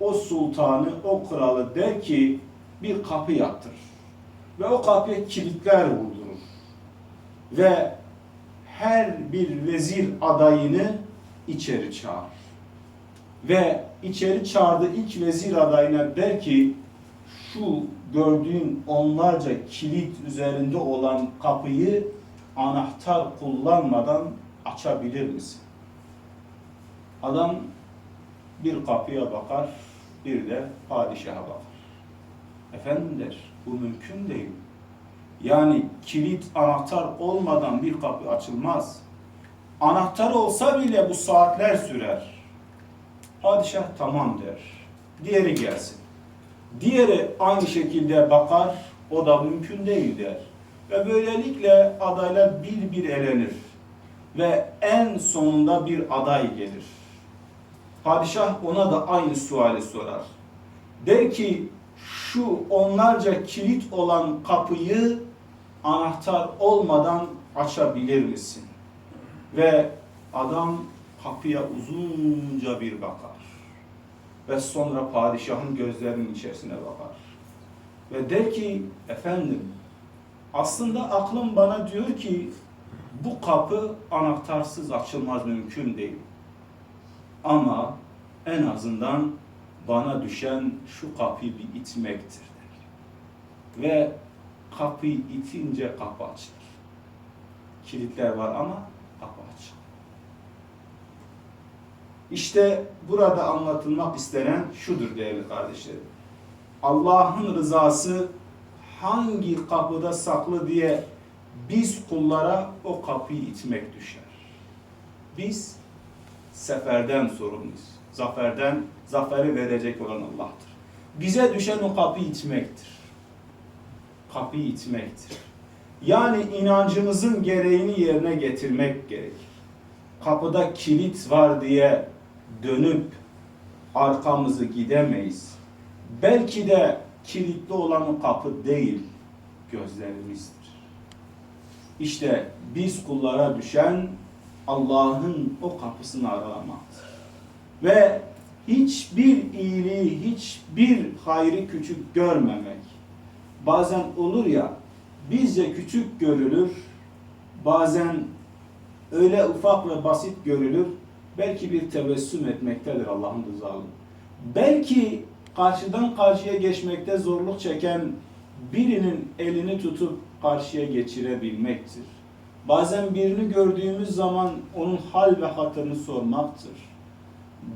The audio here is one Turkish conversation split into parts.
o sultanı, o kralı der ki bir kapı yaptır. Ve o kapıya kilitler vurdurur. Ve her bir vezir adayını içeri çağırır. Ve içeri çağırdığı ilk vezir adayına der ki şu gördüğün onlarca kilit üzerinde olan kapıyı anahtar kullanmadan açabilir misin? Adam bir kapıya bakar, bir de padişaha bakar. Efendim der, bu mümkün değil. Yani kilit anahtar olmadan bir kapı açılmaz. Anahtar olsa bile bu saatler sürer. Padişah tamam der. Diğeri gelsin. Diğeri aynı şekilde bakar, o da mümkün değil der. Ve böylelikle adaylar bir bir elenir. Ve en sonunda bir aday gelir. Padişah ona da aynı suali sorar. Der ki şu onlarca kilit olan kapıyı anahtar olmadan açabilir misin? Ve adam kapıya uzunca bir bakar. Ve sonra padişahın gözlerinin içerisine bakar. Ve der ki efendim aslında aklım bana diyor ki bu kapı anahtarsız açılmaz mümkün değil. Ama en azından bana düşen şu kapıyı bir itmektir der. Ve kapıyı itince kapı açılır. Kilitler var ama kapı açılır. İşte burada anlatılmak istenen şudur değerli kardeşlerim. Allah'ın rızası hangi kapıda saklı diye biz kullara o kapıyı itmek düşer. Biz seferden sorumluyuz. Zaferden, zaferi verecek olan Allah'tır. Bize düşen o kapıyı itmektir. Kapıyı itmektir. Yani inancımızın gereğini yerine getirmek gerekir. Kapıda kilit var diye dönüp arkamızı gidemeyiz. Belki de kilitli olan o kapı değil, gözlerimizdir. İşte biz kullara düşen Allah'ın o kapısını aralamaktır. Ve hiçbir iyiliği, hiçbir hayrı küçük görmemek. Bazen olur ya, bizce küçük görülür, bazen öyle ufak ve basit görülür, belki bir tebessüm etmektedir Allah'ın rızalığı. Belki karşıdan karşıya geçmekte zorluk çeken birinin elini tutup karşıya geçirebilmektir. Bazen birini gördüğümüz zaman onun hal ve hatırını sormaktır.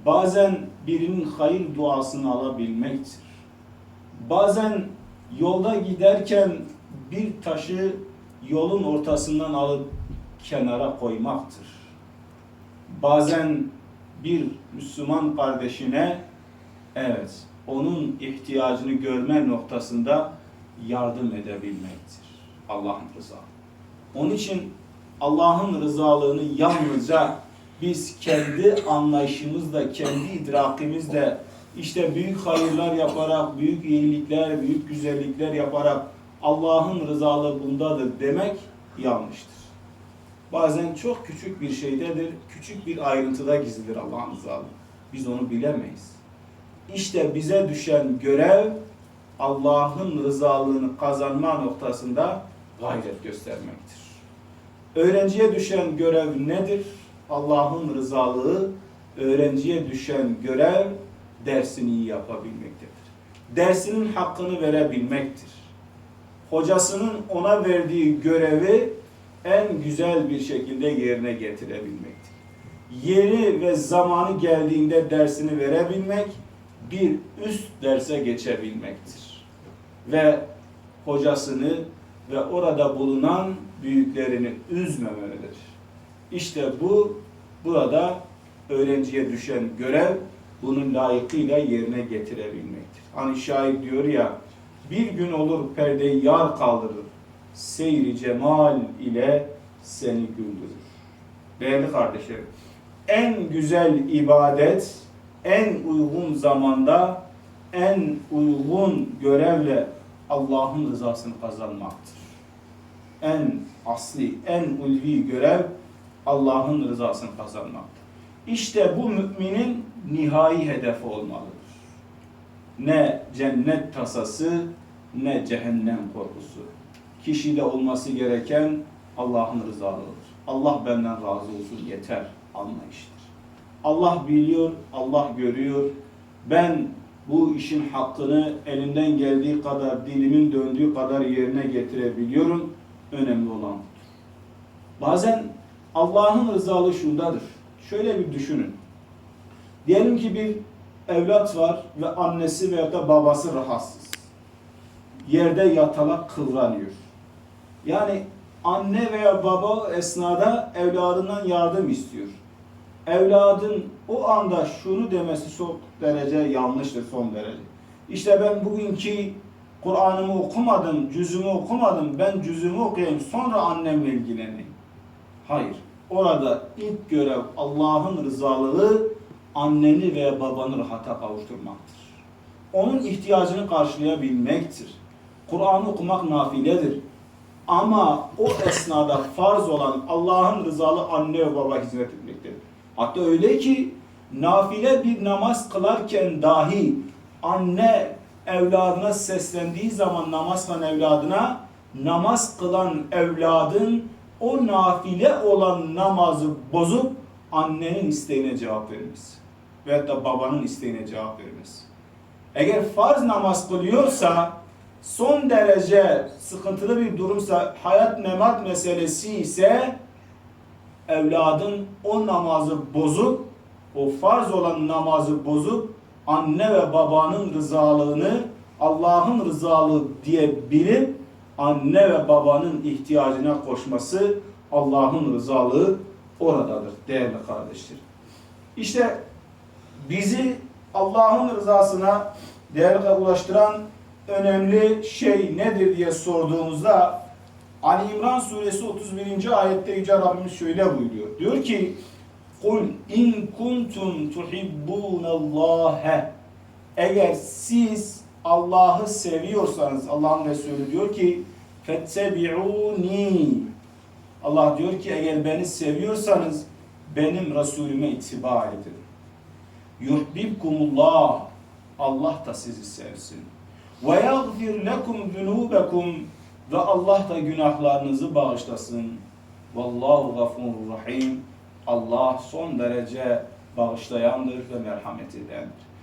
Bazen birinin hayır duasını alabilmektir. Bazen yolda giderken bir taşı yolun ortasından alıp kenara koymaktır. Bazen bir Müslüman kardeşine evet onun ihtiyacını görme noktasında yardım edebilmektir. Allah'ın rızası. Onun için Allah'ın rızalığını yalnızca biz kendi anlayışımızla, kendi idrakimizle işte büyük hayırlar yaparak, büyük iyilikler, büyük güzellikler yaparak Allah'ın rızalığı bundadır demek yanlıştır. Bazen çok küçük bir şeydedir, küçük bir ayrıntıda gizlidir Allah'ın rızalığı. Biz onu bilemeyiz. İşte bize düşen görev Allah'ın rızalığını kazanma noktasında gayret göstermektir. Öğrenciye düşen görev nedir? Allah'ın rızalığı, öğrenciye düşen görev dersini iyi yapabilmektedir. Dersinin hakkını verebilmektir. Hocasının ona verdiği görevi en güzel bir şekilde yerine getirebilmektir. Yeri ve zamanı geldiğinde dersini verebilmek, bir üst derse geçebilmektir. Ve hocasını ve orada bulunan büyüklerini üzmemelidir. İşte bu burada öğrenciye düşen görev bunun layıkıyla yerine getirebilmektir. Hani şair diyor ya bir gün olur perdeyi yar kaldırır seyri cemal ile seni güldürür. Değerli kardeşlerim en güzel ibadet en uygun zamanda en uygun görevle Allah'ın rızasını kazanmaktır. En asli, en ulvi görev Allah'ın rızasını kazanmaktır. İşte bu müminin nihai hedefi olmalıdır. ne cennet tasası, ne cehennem korkusu. Kişide olması gereken Allah'ın rızalığıdır. Allah benden razı olsun yeter anlayıştır. Allah biliyor, Allah görüyor. Ben bu işin hakkını elimden geldiği kadar, dilimin döndüğü kadar yerine getirebiliyorum. Önemli olan. Bazen Allah'ın rızalığı şundadır. Şöyle bir düşünün. Diyelim ki bir evlat var ve annesi veya da babası rahatsız. Yerde yatalak kıvranıyor. Yani anne veya baba esnada evladından yardım istiyor. Evladın o anda şunu demesi çok derece yanlıştır son derece. İşte ben bugünkü Kur'an'ımı okumadım, cüzümü okumadım, ben cüzümü okuyayım sonra annemle ilgileneyim. Hayır. Orada ilk görev Allah'ın rızalığı anneni veya babanı rahata kavuşturmaktır. Onun ihtiyacını karşılayabilmektir. Kur'an okumak nafiledir. Ama o esnada farz olan Allah'ın rızalı anne ve baba hizmet etmektedir. Hatta öyle ki nafile bir namaz kılarken dahi anne evladına seslendiği zaman namaz kılan evladına namaz kılan evladın o nafile olan namazı bozup annenin isteğine cevap vermez. Veyahut da babanın isteğine cevap vermez. Eğer farz namaz kılıyorsa son derece sıkıntılı bir durumsa hayat memat meselesi ise evladın o namazı bozup o farz olan namazı bozup anne ve babanın rızalığını Allah'ın rızalığı diye bilip anne ve babanın ihtiyacına koşması Allah'ın rızalığı oradadır değerli kardeşler. İşte bizi Allah'ın rızasına değerli ulaştıran önemli şey nedir diye sorduğumuzda Ali İmran suresi 31. ayette Yüce Rabbimiz şöyle buyuruyor. Diyor ki Kul in kuntum tuhibbunallâhe Eğer siz Allah'ı seviyorsanız Allah'ın Resulü diyor ki fettebi'uni Allah diyor ki eğer beni seviyorsanız benim Resulüme itibar edin. Yuhbibkumullah Allah da sizi sevsin. Ve yagfir lekum zunubekum ve Allah da günahlarınızı bağışlasın. Vallahu gafurur rahim. Allah son derece bağışlayandır ve merhamet edendir.